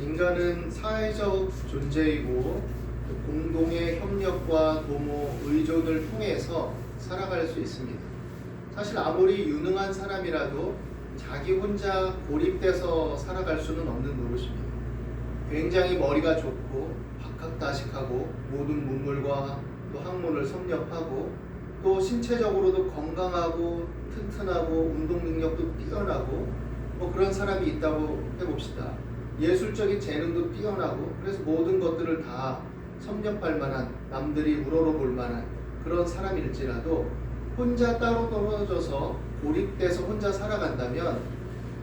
인간은 사회적 존재이고 공동의 협력과 도모, 의존을 통해서 살아갈 수 있습니다. 사실 아무리 유능한 사람이라도 자기 혼자 고립돼서 살아갈 수는 없는 노릇입니다. 굉장히 머리가 좋고 박학다식하고 모든 문물과 또 학문을 섭렵하고 또 신체적으로도 건강하고 튼튼하고 운동 능력도 뛰어나고 뭐 그런 사람이 있다고 해봅시다. 예술적인 재능도 뛰어나고 그래서 모든 것들을 다 섭렵할 만한 남들이 우러러볼 만한 그런 사람일지라도 혼자 따로 떨어져서 고립돼서 혼자 살아간다면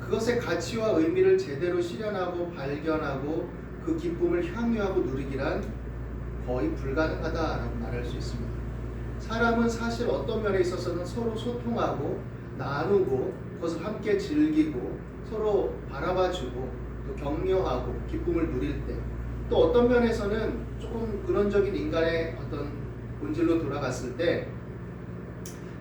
그것의 가치와 의미를 제대로 실현하고 발견하고 그 기쁨을 향유하고 누리기란 거의 불가능하다라고 말할 수 있습니다. 사람은 사실 어떤 면에 있어서는 서로 소통하고 나누고 그것을 함께 즐기고 서로 바라봐주고 또 격려하고 기쁨을 누릴 때 또 어떤 면에서는 조금 근원적인 인간의 어떤 본질로 돌아갔을 때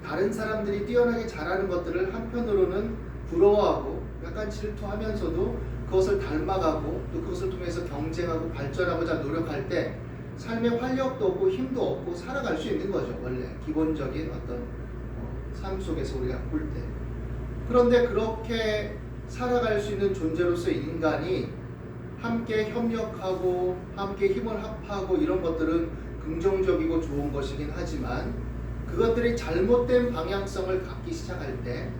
다른 사람들이 뛰어나게 잘하는 것들을 한편으로는 부러워하고 약간 질투하면서도 그것을 닮아가고 또 그것을 통해서 경쟁하고 발전하고자 노력할 때 삶에 활력도 없고 힘도 없고 살아갈 수 있는 거죠 원래. 기본적인 어떤 어, 삶 속에서 우리가 볼 때. 그런데 그렇게 살아갈 수 있는 존재로서 인간이 함께 협력하고 함께 힘을 합하고 이런 것들은 긍정적이고 좋은 것이긴 하지만 그것들이 잘못된 방향성을 갖기 시작할 때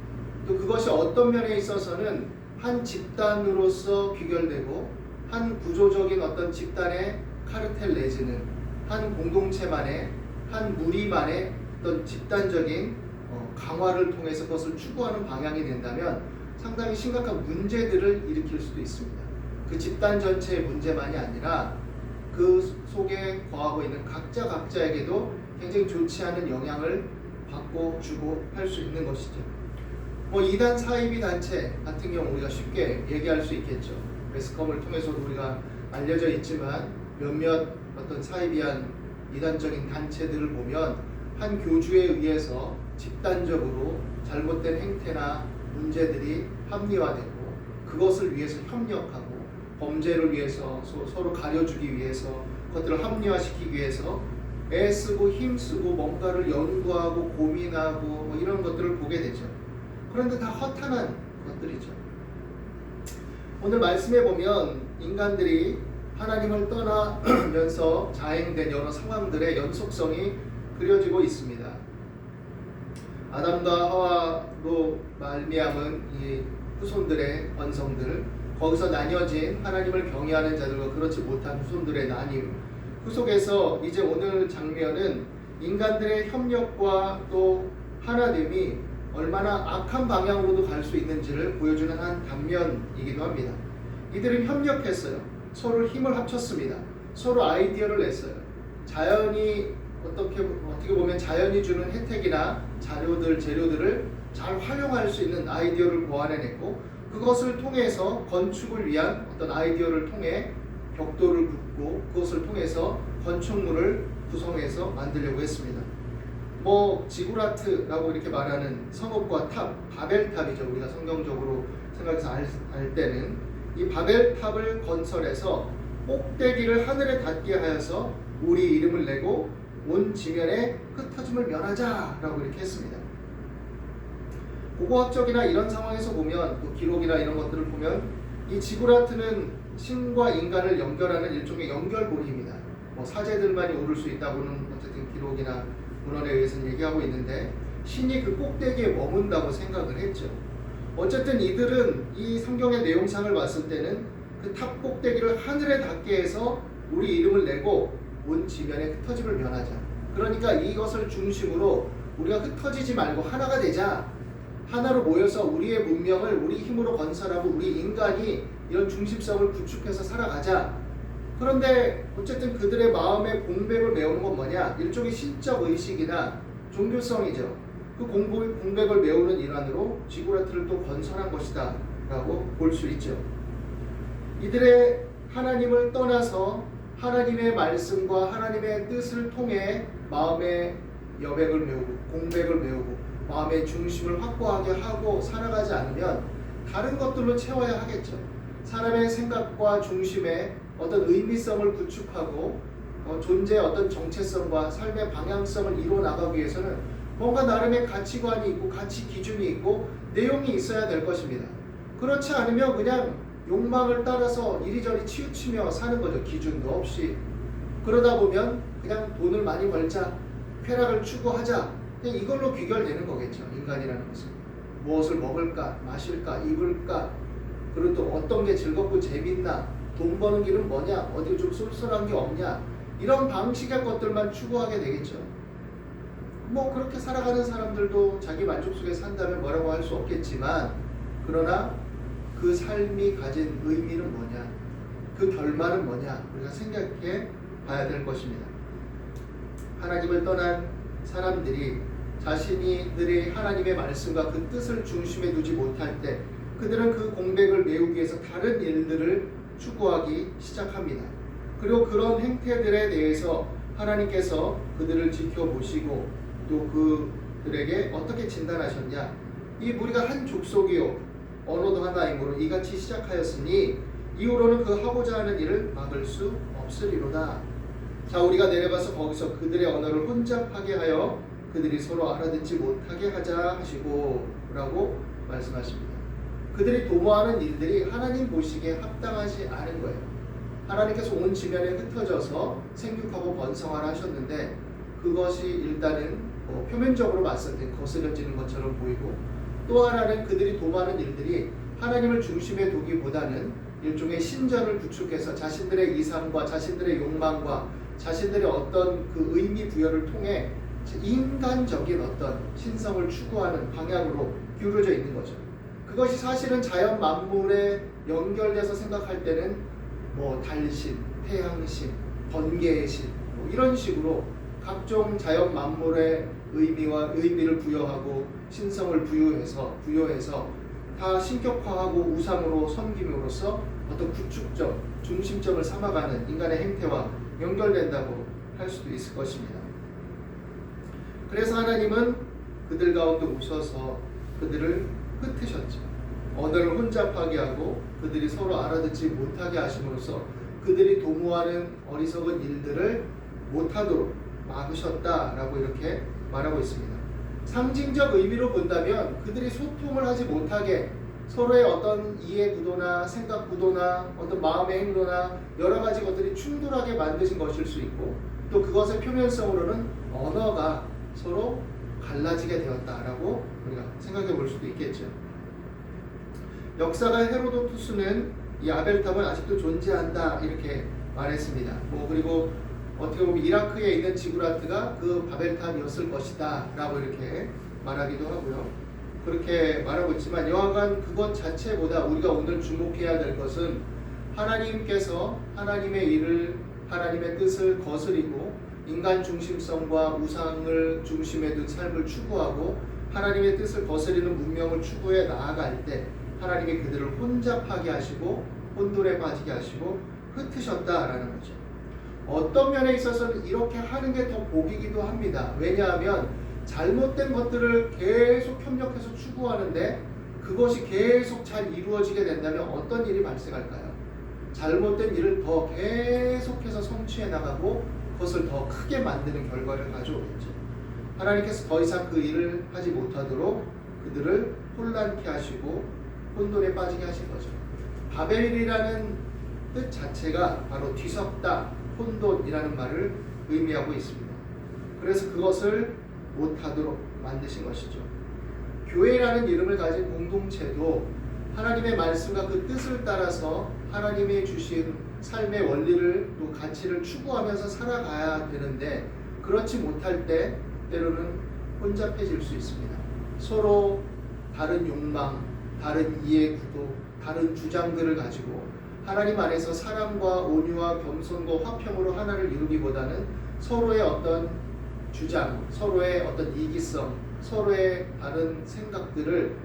또 그것이 어떤 면에 있어서는 한 집단으로서 귀결되고 한 구조적인 어떤 집단의 카르텔 내지는 한 공동체만의 한 무리만의 어떤 집단적인 어, 강화를 통해서 그것을 추구하는 방향이 된다면 상당히 심각한 문제들을 일으킬 수도 있습니다. 그 집단 전체의 문제만이 아니라 그 속에 거하고 있는 각자 각자에게도 굉장히 좋지 않은 영향을 받고 주고 할 수 있는 것이죠. 뭐 이단 사이비 단체 같은 경우 우리가 쉽게 얘기할 수 있겠죠. 매스컴을 통해서도 우리가 알려져 있지만 몇몇 어떤 사이비한 이단적인 단체들을 보면 한 교주에 의해서 집단적으로 잘못된 행태나 문제들이 합리화되고 그것을 위해서 협력하고 범죄를 위해서 서- 서로 가려주기 위해서 그것들을 합리화시키기 위해서 애쓰고 힘쓰고 뭔가를 연구하고 고민하고 뭐 이런 것들을 보게 되죠. 그런데 다 허탄한 것들이죠. 오늘 말씀해 보면 인간들이 하나님을 떠나면서 자행된 여러 상황들의 연속성이 그려지고 있습니다. 아담과 하와로 말미암은 이 후손들의 언성들, 거기서 나뉘어진 하나님을 경외하는 자들과 그렇지 못한 후손들의 나뉨, 그 속에서 이제 오늘 장면은 인간들의 협력과 또 하나됨이 얼마나 악한 방향으로도 갈 수 있는지를 보여주는 한 단면이기도 합니다. 이들은 협력했어요. 서로 힘을 합쳤습니다. 서로 아이디어를 냈어요. 자연이 어떻게 어떻게 보면 자연이 주는 혜택이나 자료들 재료들을 잘 활용할 수 있는 아이디어를 고안해냈고 그것을 통해서 건축을 위한 어떤 아이디어를 통해 벽돌을 긋고 그것을 통해서 건축물을 구성해서 만들려고 했습니다. 뭐 지구라트라고 이렇게 말하는 성읍과 탑, 바벨탑이죠. 우리가 성경적으로 생각해서 알, 알 때는 이 바벨탑을 건설해서 꼭대기를 하늘에 닿게 하여서 우리 이름을 내고 온 지면에 흩어짐을 면하자라고 이렇게 했습니다. 고고학적이나 이런 상황에서 보면 또 기록이나 이런 것들을 보면 이 지구라트는 신과 인간을 연결하는 일종의 연결고리입니다. 뭐 사제들만이 오를 수 있다고는 어쨌든 기록이나 문헌에 의해서는 얘기하고 있는데 신이 그 꼭대기에 머문다고 생각을 했죠. 어쨌든 이들은 이 성경의 내용상을 봤을 때는 그 탑 꼭대기를 하늘에 닿게 해서 우리 이름을 내고 온 지면에 흩어짐을 면하자. 그러니까 이것을 중심으로 우리가 흩어지지 말고 하나가 되자. 하나로 모여서 우리의 문명을 우리 힘으로 건설하고 우리 인간이 이런 중심성을 구축해서 살아가자. 그런데 어쨌든 그들의 마음에 공백을 메우는 건 뭐냐? 일종의 신적 의식이나 종교성이죠. 그 공부, 공백을 메우는 일환으로 지구라트를 또 건설한 것이다. 라고 볼 수 있죠. 이들의 하나님을 떠나서 하나님의 말씀과 하나님의 뜻을 통해 마음의 여백을 메우고 공백을 메우고 마음의 중심을 확보하게 하고 살아가지 않으면 다른 것들로 채워야 하겠죠. 사람의 생각과 중심에 어떤 의미성을 구축하고 어, 존재의 어떤 정체성과 삶의 방향성을 이루어 나가기 위해서는 뭔가 나름의 가치관이 있고 가치 기준이 있고 내용이 있어야 될 것입니다. 그렇지 않으면 그냥 욕망을 따라서 이리저리 치우치며 사는 거죠. 기준도 없이. 그러다 보면 그냥 돈을 많이 벌자, 쾌락을 추구하자. 그냥 이걸로 귀결되는 거겠죠. 인간이라는 것은. 무엇을 먹을까, 마실까, 입을까, 그리고 또 어떤 게 즐겁고 재밌나, 돈 버는 길은 뭐냐, 어디 좀 쏠쏠한 게 없냐, 이런 방식의 것들만 추구하게 되겠죠. 뭐 그렇게 살아가는 사람들도 자기 만족 속에 산다면 뭐라고 할 수 없겠지만, 그러나 그 삶이 가진 의미는 뭐냐, 그 결말은 뭐냐, 우리가 생각해 봐야 될 것입니다. 하나님을 떠난 사람들이 자신이들의 하나님의 말씀과 그 뜻을 중심에 두지 못할 때 그들은 그 공백을 메우기 위해서 다른 일들을 추구하기 시작합니다. 그리고 그런 행태들에 대해서 하나님께서 그들을 지켜보시고 또 그들에게 어떻게 진단하셨냐? 이 무리가 한 족속이요 언어도 하나이므로 이같이 시작하였으니 이후로는 그 하고자 하는 일을 막을 수 없으리로다. 자 우리가 내려가서 거기서 그들의 언어를 혼잡하게 하여 그들이 서로 알아듣지 못하게 하자 하시고 라고 말씀하십니다. 그들이 도모하는 일들이 하나님 보시기에 합당하지 않은 거예요. 하나님께서 온 지면에 흩어져서 생육하고 번성하라 하셨는데 그것이 일단은 뭐 표면적으로 봤을 때 거스려지는 것처럼 보이고 또 하나는 그들이 도모하는 일들이 하나님을 중심에 두기보다는 일종의 신전을 구축해서 자신들의 이상과 자신들의 욕망과 자신들의 어떤 그 의미 부여를 통해 인간적인 어떤 신성을 추구하는 방향으로 기울어져 있는 거죠. 그것이 사실은 자연 만물에 연결돼서 생각할 때는 뭐 달신, 태양신, 번개의 신, 뭐 이런 식으로 각종 자연 만물의 의미와 의미를 부여하고 신성을 부여해서 부여해서 다 신격화하고 우상으로 섬김으로써 어떤 구축점, 중심점을 삼아가는 인간의 행태와 연결된다고 할 수도 있을 것입니다. 그래서 하나님은 그들 가운데 오셔서 그들을 흩으셨죠. 언어를 혼잡하게 하고 그들이 서로 알아듣지 못하게 하심으로써 그들이 도모하는 어리석은 일들을 못하도록 막으셨다라고 이렇게 말하고 있습니다. 상징적 의미로 본다면 그들이 소통을 하지 못하게 서로의 어떤 이해 구도나 생각 구도나 어떤 마음의 행로나 여러 가지 것들이 충돌하게 만드신 것일 수 있고 또 그것의 표면성으로는 언어가 서로 갈라지게 되었다라고 우리가 생각해 볼 수도 있겠죠. 역사가 헤로도투스는 이 아벨탑은 아직도 존재한다 이렇게 말했습니다. 뭐 그리고 어떻게 보면 이라크에 있는 지구라트가 그 바벨탑이었을 것이다라고 이렇게 말하기도 하고요. 그렇게 말하고 있지만 여하간 그것 자체보다 우리가 오늘 주목해야 될 것은 하나님께서 하나님의 일을 하나님의 뜻을 거스리고 인간 중심성과 우상을 중심에 둔 삶을 추구하고 하나님의 뜻을 거스리는 문명을 추구해 나아갈 때 하나님이 그들을 혼잡하게 하시고 혼돈에 빠지게 하시고 흩으셨다라는 거죠. 어떤 면에 있어서는 이렇게 하는 게 더 복이기도 합니다. 왜냐하면 잘못된 것들을 계속 협력해서 추구하는데 그것이 계속 잘 이루어지게 된다면 어떤 일이 발생할까요? 잘못된 일을 더 계속해서 성취해 나가고 그것을 더 크게 만드는 결과를 가져오겠죠. 하나님께서 더 이상 그 일을 하지 못하도록 그들을 혼란케 하시고 혼돈에 빠지게 하신 거죠. 바벨이라는 뜻 자체가 바로 뒤섞다, 혼돈이라는 말을 의미하고 있습니다. 그래서 그것을 못하도록 만드신 것이죠. 교회라는 이름을 가진 공동체도 하나님의 말씀과 그 뜻을 따라서 하나님이 주신 삶의 원리를 또 가치를 추구하면서 살아가야 되는데 그렇지 못할 때 때로는 혼잡해질 수 있습니다. 서로 다른 욕망, 다른 이해 구도, 다른 주장들을 가지고 하나님 안에서 사랑과 온유와 겸손과 화평으로 하나를 이루기보다는 서로의 어떤 주장, 서로의 어떤 이기성, 서로의 다른 생각들을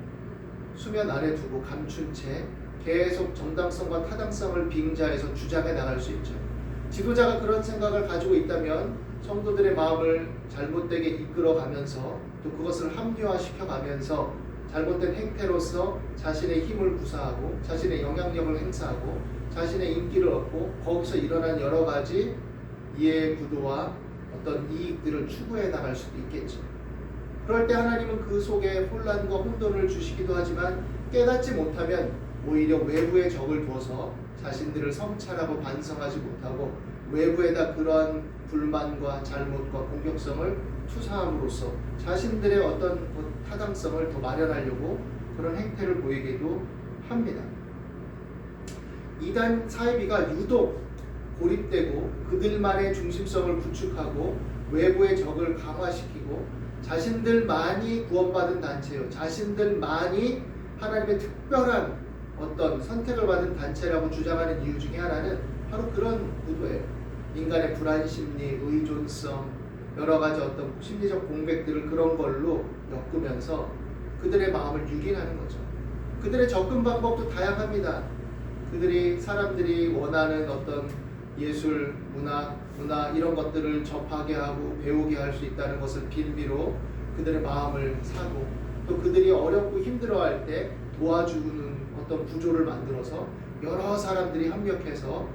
수면 아래 두고 감춘 채 계속 정당성과 타당성을 빙자해서 주장해 나갈 수 있죠. 지도자가 그런 생각을 가지고 있다면 성도들의 마음을 잘못되게 이끌어가면서 또 그것을 합리화시켜 가면서 잘못된 행태로서 자신의 힘을 구사하고 자신의 영향력을 행사하고 자신의 인기를 얻고 거기서 일어난 여러 가지 이해 구도와 어떤 이익들을 추구해 나갈 수도 있겠죠. 그럴 때 하나님은 그 속에 혼란과 혼돈을 주시기도 하지만 깨닫지 못하면 오히려 외부의 적을 두어서 자신들을 성찰하고 반성하지 못하고 외부에다 그러한 불만과 잘못과 공격성을 투사함으로써 자신들의 어떤 그 타당성을 더 마련하려고 그런 행태를 보이기도 합니다. 이단 사이비가 유독 고립되고 그들만의 중심성을 구축하고 외부의 적을 강화시키고 자신들만이 구원받은 단체요. 자신들만이 하나님의 특별한 어떤 선택을 받은 단체라고 주장하는 이유 중에 하나는 바로 그런 구도예요. 인간의 불안 심리, 의존성, 여러 가지 어떤 심리적 공백들을 그런 걸로 엮으면서 그들의 마음을 유린하는 거죠. 그들의 접근 방법도 다양합니다. 그들이 사람들이 원하는 어떤 예술, 문화, 문화 이런 것들을 접하게 하고 배우게 할 수 있다는 것을 빌미로 그들의 마음을 사고 또 그들이 어렵고 힘들어할 때 도와주는 어떤 구조를 만들어서 여러 사람들이 합력해서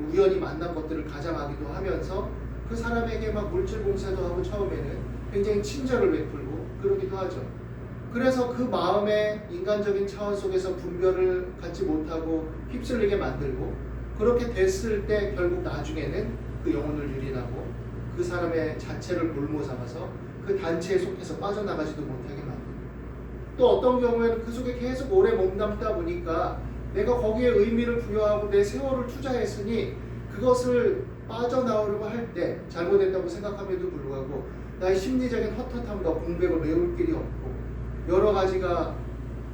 우연히 만난 것들을 가장하기도 하면서 그 사람에게 막 물질 공세도 하고 처음에는 굉장히 친절을 베풀고 그러기도 하죠. 그래서 그 마음의 인간적인 차원 속에서 분별을 갖지 못하고 휩쓸리게 만들고 그렇게 됐을 때 결국 나중에는 그 영혼을 유린하고 그 사람의 자체를 볼모 삼아서 그 단체에 속해서 빠져나가지도 못하게 만들고 또 어떤 경우에는 그 속에 계속 오래 몸담다 보니까 내가 거기에 의미를 부여하고 내 세월을 투자했으니 그것을 빠져나오려고 할 때 잘못했다고 생각함에도 불구하고 나의 심리적인 헛헛함과 공백을 메울 길이 없고 여러 가지가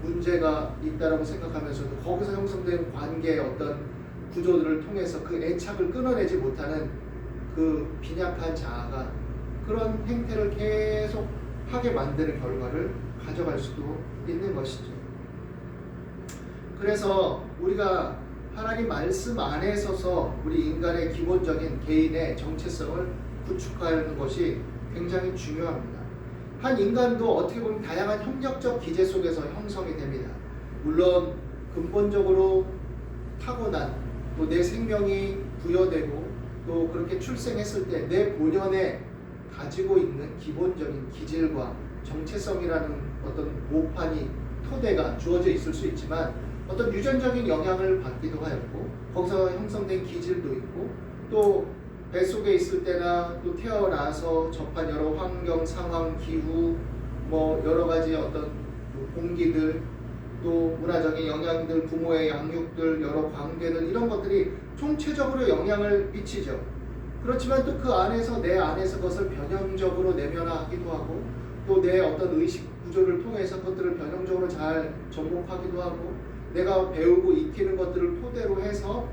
문제가 있다라고 생각하면서도 거기서 형성된 관계의 어떤 구조들을 통해서 그 애착을 끊어내지 못하는 그 빈약한 자아가 그런 행태를 계속 하게 만드는 결과를 가져갈 수도 있는 것이죠. 그래서 우리가 하나님 말씀 안에 서서 우리 인간의 기본적인 개인의 정체성을 구축하는 것이 굉장히 중요합니다. 한 인간도 어떻게 보면 다양한 협력적 기제 속에서 형성이 됩니다. 물론 근본적으로 타고난 또 내 생명이 부여되고 또 그렇게 출생했을 때 내 본연에 가지고 있는 기본적인 기질과 정체성이라는 어떤 모판이 토대가 주어져 있을 수 있지만 어떤 유전적인 영향을 받기도 하였고 거기서 형성된 기질도 있고 또 뱃속에 있을 때나 또 태어나서 접한 여러 환경, 상황, 기후 뭐 여러 가지 어떤 그 공기들 또 문화적인 영향들, 부모의 양육들, 여러 관계들 이런 것들이 총체적으로 영향을 미치죠. 그렇지만 또 그 안에서 내 안에서 그것을 변형적으로 내면화하기도 하고 또 내 어떤 의식 구조를 통해서 그것들을 변형적으로 잘 접목하기도 하고 내가 배우고 익히는 것들을 토대로 해서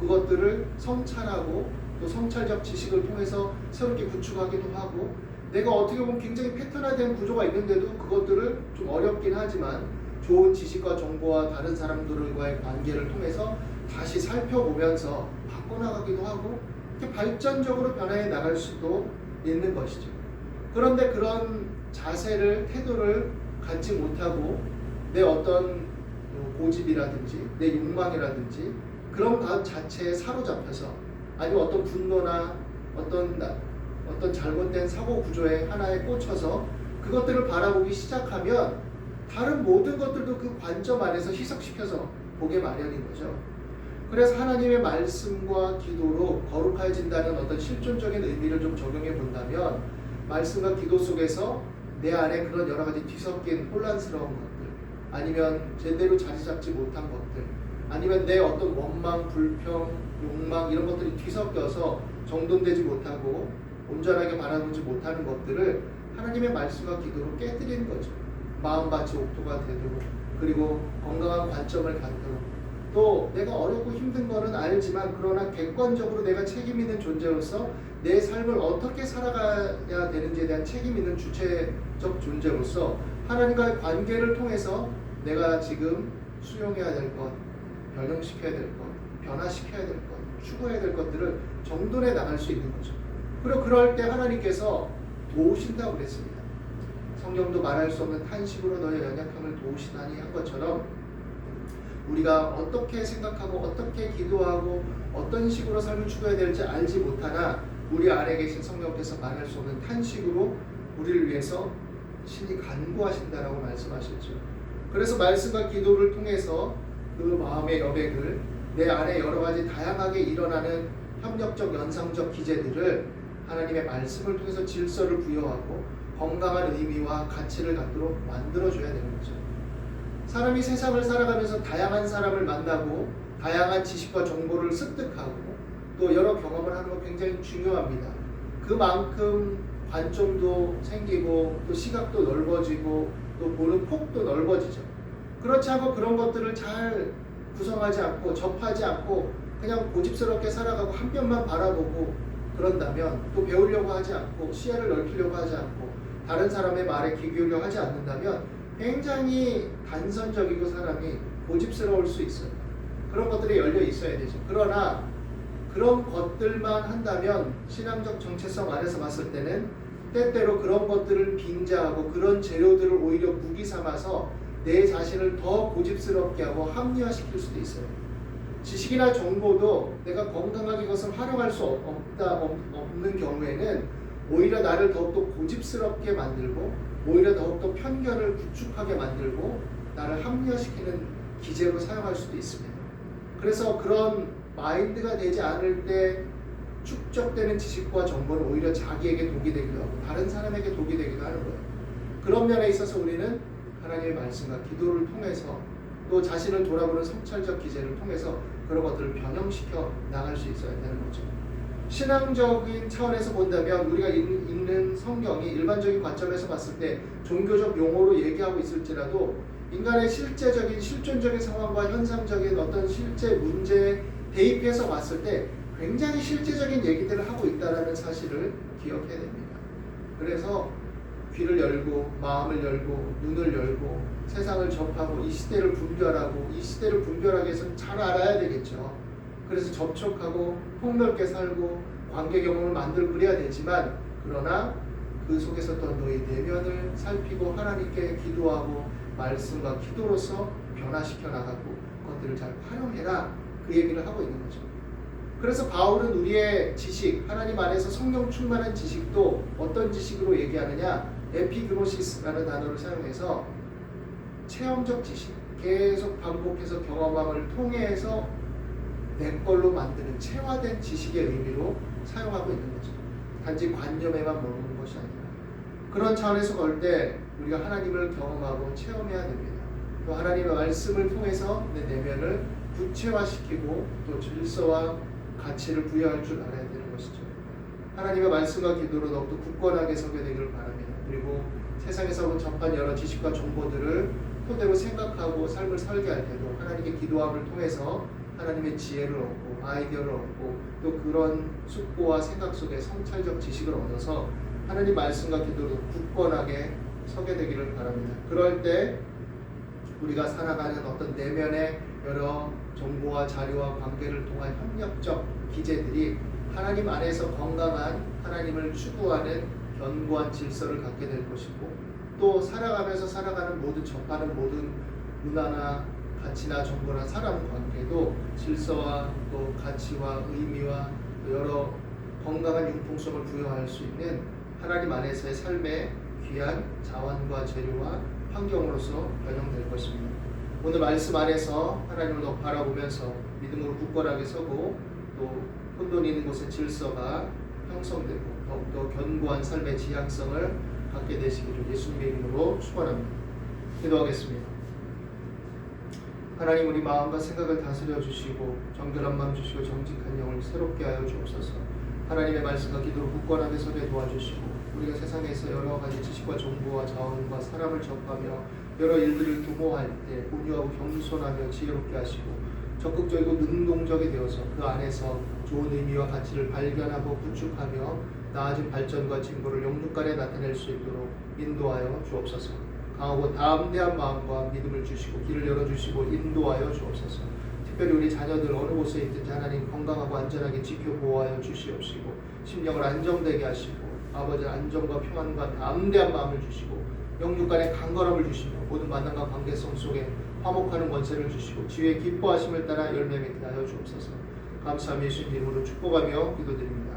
그것들을 성찰하고 또 성찰적 지식을 통해서 새롭게 구축하기도 하고 내가 어떻게 보면 굉장히 패턴화된 구조가 있는데도 그것들을 좀 어렵긴 하지만 좋은 지식과 정보와 다른 사람들과의 관계를 통해서 다시 살펴보면서 바꿔나가기도 하고 발전적으로 변화해 나갈 수도 있는 것이죠. 그런데 그런 자세를 태도를 갖지 못하고 내 어떤 고집이라든지 내 욕망이라든지 그런 것 자체에 사로잡혀서 아니면 어떤 분노나 어떤 나- 어떤 잘못된 사고 구조의 하나에 꽂혀서 그것들을 바라보기 시작하면 다른 모든 것들도 그 관점 안에서 희석시켜서 보게 마련인 거죠. 그래서 하나님의 말씀과 기도로 거룩해진다는 어떤 실존적인 의미를 좀 적용해 본다면 말씀과 기도 속에서 내 안에 그런 여러 가지 뒤섞인 혼란스러운 것들 아니면 제대로 자리 잡지 못한 것들 아니면 내 어떤 원망, 불평, 욕망 이런 것들이 뒤섞여서 정돈되지 못하고 온전하게 바라보지 못하는 것들을 하나님의 말씀과 기도로 깨뜨리는 거죠. 마음밭이 옥토가 되도록 그리고 건강한 관점을 갖도록 또 내가 어렵고 힘든 거는 알지만 그러나 객관적으로 내가 책임 있는 존재로서 내 삶을 어떻게 살아가야 되는지에 대한 책임 있는 주체적 존재로서 하나님과의 관계를 통해서 내가 지금 수용해야 될 것, 변형시켜야 될 것, 변화시켜야 될 것, 추구해야 될 것들을 정돈해 나갈 수 있는 거죠. 그리고 그럴 때 하나님께서 도우신다고 그랬습니다. 성경도 말할 수 없는 탄식으로 너의 연약함을 도우시나니 한 것처럼 우리가 어떻게 생각하고 어떻게 기도하고 어떤 식으로 삶을 추구해야 될지 알지 못하나 우리 안에 계신 성령께서 말할 수 없는 탄식으로 우리를 위해서 신이 간구하신다라고 말씀하셨죠. 그래서 말씀과 기도를 통해서 그 마음의 여백을 내 안에 여러 가지 다양하게 일어나는 협력적 연상적 기제들을 하나님의 말씀을 통해서 질서를 부여하고 건강한 의미와 가치를 갖도록 만들어줘야 되는 거죠. 사람이 세상을 살아가면서 다양한 사람을 만나고 다양한 지식과 정보를 습득하고 또 여러 경험을 하는 건 굉장히 중요합니다. 그만큼 관점도 생기고 또 시각도 넓어지고 또 보는 폭도 넓어지죠. 그렇지 않고 그런 것들을 잘 구성하지 않고 접하지 않고 그냥 고집스럽게 살아가고 한 편만 바라보고 그런다면 또 배우려고 하지 않고 시야를 넓히려고 하지 않고 다른 사람의 말에 귀 기울여 하지 않는다면 굉장히 단선적이고 사람이 고집스러울 수 있어요. 그런 것들이 열려 있어야 되죠. 그러나 그런 것들만 한다면 신앙적 정체성 안에서 봤을 때는 때때로 그런 것들을 빙자하고 그런 재료들을 오히려 무기 삼아서 내 자신을 더 고집스럽게 하고 합리화시킬 수도 있어요. 지식이나 정보도 내가 건강하게 이것을 활용할 수 없다 없- 없는 경우에는 오히려 나를 더욱더 고집스럽게 만들고 오히려 더욱더 편견을 구축하게 만들고 나를 합리화시키는 기제로 사용할 수도 있습니다. 그래서 그런 마인드가 되지 않을 때 축적되는 지식과 정보는 오히려 자기에게 독이 되기도 하고 다른 사람에게 독이 되기도 하는 거예요. 그런 면에 있어서 우리는 하나님의 말씀과 기도를 통해서 또 자신을 돌아보는 성찰적 기제를 통해서 그런 것들을 변형시켜 나갈 수 있어야 되는 거죠. 신앙적인 차원에서 본다면 우리가 읽- 읽는 성경이 일반적인 관점에서 봤을 때 종교적 용어로 얘기하고 있을지라도 인간의 실제적인 실존적인 상황과 현상적인 어떤 실제 문제에 대입해서 봤을 때 굉장히 실제적인 얘기들을 하고 있다는 사실을 기억해야 됩니다. 그래서 귀를 열고 마음을 열고 눈을 열고 세상을 접하고 이 시대를 분별하고 이 시대를 분별하기 위해서는 잘 알아야 되겠죠. 그래서 접촉하고 폭넓게 살고 관계 경험을 만들고 그래야 되지만 그러나 그 속에서 또 너의 내면을 살피고 하나님께 기도하고 말씀과 기도로서 변화시켜 나가고 그것들을 잘 활용해라 그 얘기를 하고 있는 거죠. 그래서 바울은 우리의 지식, 하나님 안에서 성령 충만한 지식도 어떤 지식으로 얘기하느냐? 에피그노시스라는 단어를 사용해서 체험적 지식, 계속 반복해서 경험함을 통해서 내 걸로 만드는 체화된 지식의 의미로 사용하고 있는 거죠. 단지 관념에만 머무는 것이 아니라 그런 차원에서 볼 때 우리가 하나님을 경험하고 체험해야 됩니다. 또 하나님의 말씀을 통해서 내 내면을 구체화시키고 또 질서와 가치를 부여할 줄 알아야 되는 것이죠. 하나님의 말씀과 기도로 더욱더 굳건하게 서게 되기를 바랍니다. 그리고 세상에서 접한 여러 지식과 정보들을 토대로 생각하고 삶을 설계할 때도 하나님께 기도함을 통해서 하나님의 지혜를 얻고 아이디어를 얻고 또 그런 숙고와 생각 속에 성찰적 지식을 얻어서 하나님 말씀과 기도로 굳건하게 서게 되기를 바랍니다. 그럴 때 우리가 살아가는 어떤 내면의 여러 정보와 자료와 관계를 통한 협력적 기제들이 하나님 안에서 건강한 하나님을 추구하는 견고한 질서를 갖게 될 것이고 또 살아가면서 살아가는 모든 접하는 모든 문화나 가치나 정보나 사람 관계도 질서와 또 가치와 의미와 또 여러 건강한 융통성을 부여할 수 있는 하나님 안에서의 삶의 귀한 자원과 재료와 환경으로서 변형될 것입니다. 오늘 말씀 안에서 하나님을 더 바라보면서 믿음으로 굳건하게 서고 또 혼돈이 있는 곳의 질서가 형성되고 더욱더 견고한 삶의 지향성을 갖게 되시기를 예수님의 이름으로 축원합니다. 기도하겠습니다. 하나님 우리 마음과 생각을 다스려 주시고 정결한 마음 주시고 정직한 영을 새롭게 하여 주옵소서. 하나님의 말씀과 기도로 굳건하게 서게 도와주시고 우리가 세상에서 여러 가지 지식과 정보와 자원과 사람을 접하며 여러 일들을 규모할 때 온유하고 겸손하며 지혜롭게 하시고 적극적이고 능동적이 되어서 그 안에서 좋은 의미와 가치를 발견하고 구축하며 나아진 발전과 진보를 영육간에 나타낼 수 있도록 인도하여 주옵소서. 강하고 담대한 마음과 믿음을 주시고 길을 열어주시고 인도하여 주옵소서. 특별히 우리 자녀들 어느 곳에 있든지 하나님 건강하고 안전하게 지켜 보호하여 주시옵시고 심령을 안정되게 하시고 아버지 안정과 평안과 담대한 마음을 주시고 영육 간의 간거함을 주시며 모든 만남과 관계성 속에 화목하는 권세를 주시고 지혜의 기뻐하심을 따라 열매 맺게 하여 주옵소서. 감사함 예수님 이름으로 축복하며 기도드립니다.